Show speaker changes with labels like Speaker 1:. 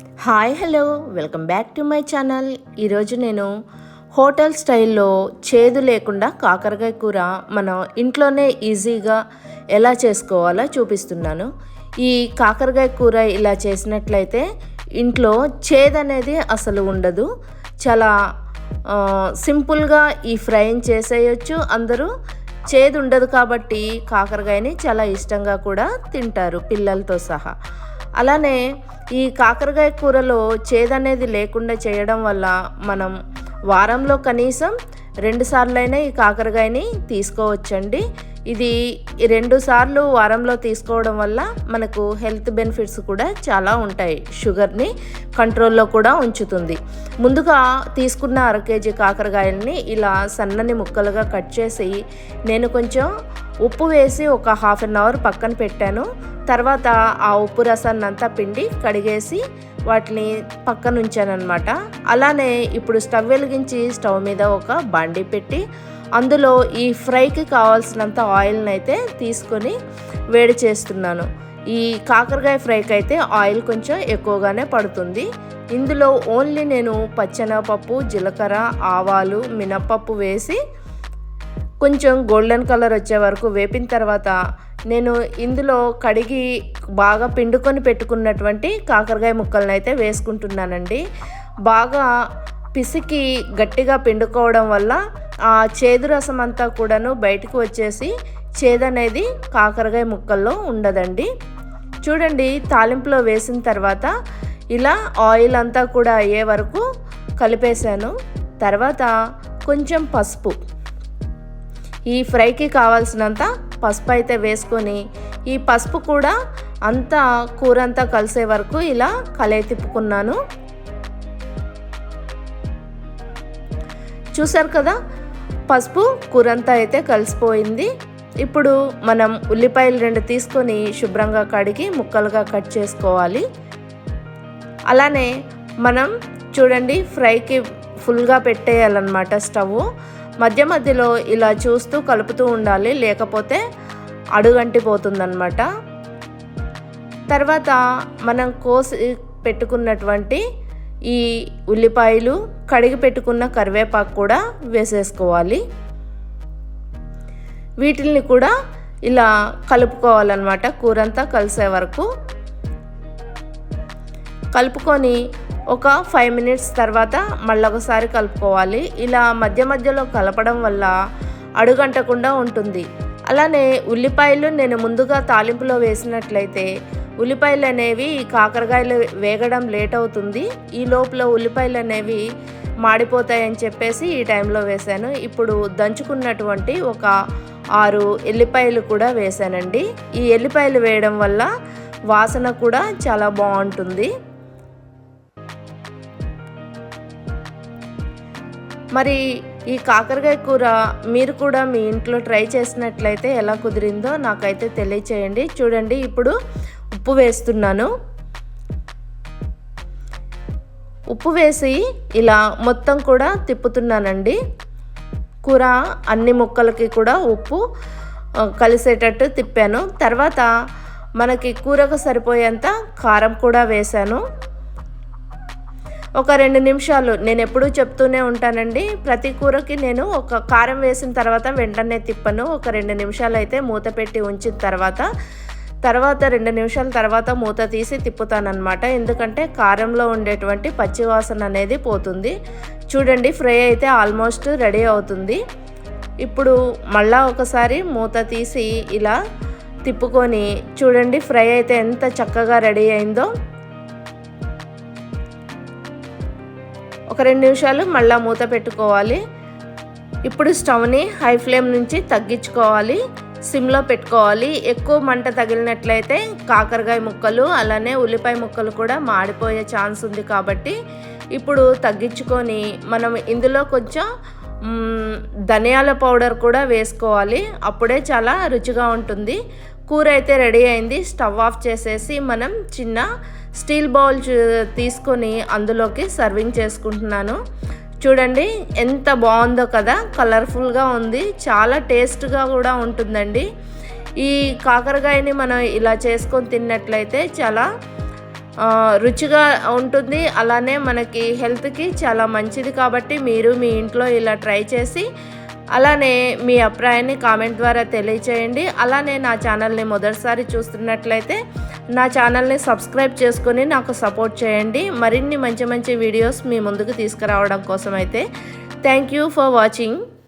Speaker 1: Hi hello. Welcome back to my channel. ఈరోజు నేను hotel స్టైల్లో చేదు లేకుండా కాకరకాయ కూర మనం ఇంట్లోనే ఈజీగా ఎలా చేసుకోవాలో చూపిస్తున్నాను. ఈ కాకరకాయ కూర ఇలా చేసినట్లయితే ఇంట్లో చేదు అనేది అసలు ఉండదు. చాలా సింపుల్గా ఈ ఫ్రైని చేసేయచ్చు. అందరూ చేదు ఉండదు కాబట్టి కాకరకాయని చాలా ఇష్టంగా కూడా తింటారు పిల్లలతో సహా. అలానే ఈ కాకరకాయ కూరలో చేదనేది లేకుండా చేయడం వల్ల మనం వారంలో కనీసం రెండుసార్లైనా ఈ కాకరకాయని తీసుకోవచ్చండి. ఇది రెండు సార్లు వారంలో తీసుకోవడం వల్ల మనకు హెల్త్ బెనిఫిట్స్ కూడా చాలా ఉంటాయి. షుగర్ని కంట్రోల్లో కూడా ఉంచుతుంది. ముందుగా తీసుకున్న అర కేజీ కాకరకాయల్ని ఇలా సన్నని ముక్కలుగా కట్ చేసి నేను కొంచెం ఉప్పు వేసి ఒక హాఫ్ అన్ అవర్ పక్కన పెట్టాను. తర్వాత ఆ ఉప్పు రసాన్ని అంతా పిండి కడిగేసి వాటిని పక్కన ఉంచానమాట అలానే ఇప్పుడు స్టవ్ వెలిగించి స్టవ్ మీద ఒక బాండీ పెట్టి అందులో ఈ ఫ్రైకి కావాల్సినంత ఆయిల్ని అయితే తీసుకొని వేడి చేస్తున్నాను. ఈ కాకరకాయ ఫ్రైకి అయితే ఆయిల్ కొంచెం ఎక్కువగానే పడుతుంది. ఇందులో ఓన్లీ నేను పచ్చెనగపప్పు జీలకర్ర ఆవాలు మినప్పప్పు వేసి కొంచెం గోల్డెన్ కలర్ వచ్చే వరకు వేపిన తర్వాత నేను ఇందులో కడిగి బాగా పిండుకొని పెట్టుకున్నటువంటి కాకరకాయ ముక్కలను అయితే వేసుకుంటున్నానండి. బాగా పిసికి గట్టిగా పిండుకోవడం వల్ల ఆ చేదు రసం అంతా కూడాను బయటకు వచ్చేసి చేదు అనేది కాకరకాయ ముక్కల్లో ఉండదండి. చూడండి తాలింపులో వేసిన తర్వాత ఇలా ఆయిల్ అంతా కూడా అయ్యే వరకు కలిపేశాను. తర్వాత కొంచెం పసుపు. ఈ ఫ్రైకి కావాల్సినంత పసుపు అయితే వేసుకొని ఈ పసుపు కూడా అంతా కూర అంతా కలిసే వరకు ఇలా కలయి తిప్పుకున్నాను. చూసారు కదా? పసుపు కూర అంతా అయితే కలిసిపోయింది. ఇప్పుడు మనం ఉల్లిపాయలు రెండు తీసుకొని శుభ్రంగా కడిగి ముక్కలుగా కట్ చేసుకోవాలి. అలానే మనం చూడండి ఫ్రైకి ఫుల్గా పెట్టేయాలన్నమాట స్టవ్. మధ్య మధ్యలో ఇలా చూస్తూ కలుపుతూ ఉండాలి లేకపోతే అడుగంటిపోతుందన్నమాట. తర్వాత మనం కోసి పెట్టుకున్నటువంటి ఈ ఉల్లిపాయలు కడిగి పెట్టుకున్న కరివేపాకు కూడా వేసేసుకోవాలి. వీటిల్ని కూడా ఇలా కలుపుకోవాలన్నమాట. కూరంతా కలిసే వరకు కలుపుకొని ఒక ఫైవ్ మినిట్స్ తర్వాత మళ్ళీ ఒకసారి కలుపుకోవాలి. ఇలా మధ్య మధ్యలో కలపడం వల్ల అడుగంటకుండా ఉంటుంది. అలానే ఉల్లిపాయలు నేను ముందుగా తాలింపులో వేసినట్లయితే ఉల్లిపాయలు అనేవి ఈ కాకరకాయలు వేగడం లేట్ అవుతుంది. ఈ లోపల ఉల్లిపాయలు అనేవి మాడిపోతాయని చెప్పేసి ఈ టైంలో వేశాను. ఇప్పుడు దంచుకున్నటువంటి ఒక ఆరు ఎల్లిపాయలు కూడా వేశానండి. ఈ ఎల్లిపాయలు వేయడం వల్ల వాసన కూడా చాలా బాగుంటుంది. మరి ఈ కాకరకాయ కూర మీరు కూడా మీ ఇంట్లో ట్రై చేసినట్లయితే ఎలా కుదిరిందో నాకైతే తెలియచేయండి. చూడండి ఇప్పుడు ఉప్పు వేస్తున్నాను. ఉప్పు వేసి ఇలా మొత్తం కూడా తిప్పుతున్నానండి. కూర అన్ని ముక్కలకి కూడా ఉప్పు కలిసేటట్టు తిప్పాను. తర్వాత మనకి కూరకు సరిపోయేంత కారం కూడా వేశాను. ఒక రెండు నిమిషాలు నేను ఎప్పుడూ చెప్తూనే ఉంటానండి. ప్రతి కూరకి నేను ఒక కారం వేసిన తర్వాత వెంటనే తిప్పను. ఒక రెండు నిమిషాలు అయితే మూత పెట్టి ఉంచిన తర్వాత తర్వాత రెండు నిమిషాల తర్వాత మూత తీసి తిప్పుతానమాట ఎందుకంటే కారంలో ఉండేటువంటి పచ్చివాసన అనేది పోతుంది. చూడండి ఫ్రై అయితే ఆల్మోస్ట్ రెడీ అవుతుంది. ఇప్పుడు మళ్ళా ఒకసారి మూత తీసి ఇలా తిప్పుకొని చూడండి ఫ్రై అయితే ఎంత చక్కగా రెడీ అయిందో. ఒక రెండు నిమిషాలు మళ్ళీ మూత పెట్టుకోవాలి. ఇప్పుడు స్టవ్ని హై ఫ్లేమ్ నుంచి తగ్గించుకోవాలి. సిమ్లో పెట్టుకోవాలి. ఎక్కువ మంట తగిలినట్లయితే కాకరకాయ ముక్కలు అలానే ఉల్లిపాయ ముక్కలు కూడా మాడిపోయే ఛాన్స్ ఉంది కాబట్టి ఇప్పుడు తగ్గించుకొని మనం ఇందులో కొంచెం ధనియాల పౌడర్ కూడా వేసుకోవాలి. అప్పుడే చాలా రుచిగా ఉంటుంది. కూర అయితే రెడీ అయింది. స్టవ్ ఆఫ్ చేసేసి మనం చిన్న స్టీల్ బౌల్ తీసుకొని అందులోకి సర్వింగ్ చేసుకుంటున్నాను. చూడండి ఎంత బాగుందో కదా. కలర్ఫుల్గా ఉంది. చాలా టేస్ట్గా కూడా ఉంటుందండి. ఈ కాకరకాయని మనం ఇలా చేసుకొని తిన్నట్లయితే చాలా రుచిగా ఉంటుంది. అలానే మనకి హెల్త్కి చాలా మంచిది కాబట్టి మీరు మీ ఇంట్లో ఇలా ట్రై చేసి అలానే మీ అభిప్రాయాన్ని కామెంట్ ద్వారా తెలియచేయండి. అలానే నా ఛానల్ని మొదటిసారి చూస్తున్నట్లయితే నా ఛానల్ని సబ్స్క్రైబ్ చేసుకొని నాకు సపోర్ట్ చేయండి. మరిన్ని మంచి మంచి వీడియోస్ మీ ముందుకు తీసుకురావడం కోసం అయితే థ్యాంక్ యూ ఫర్ వాచింగ్.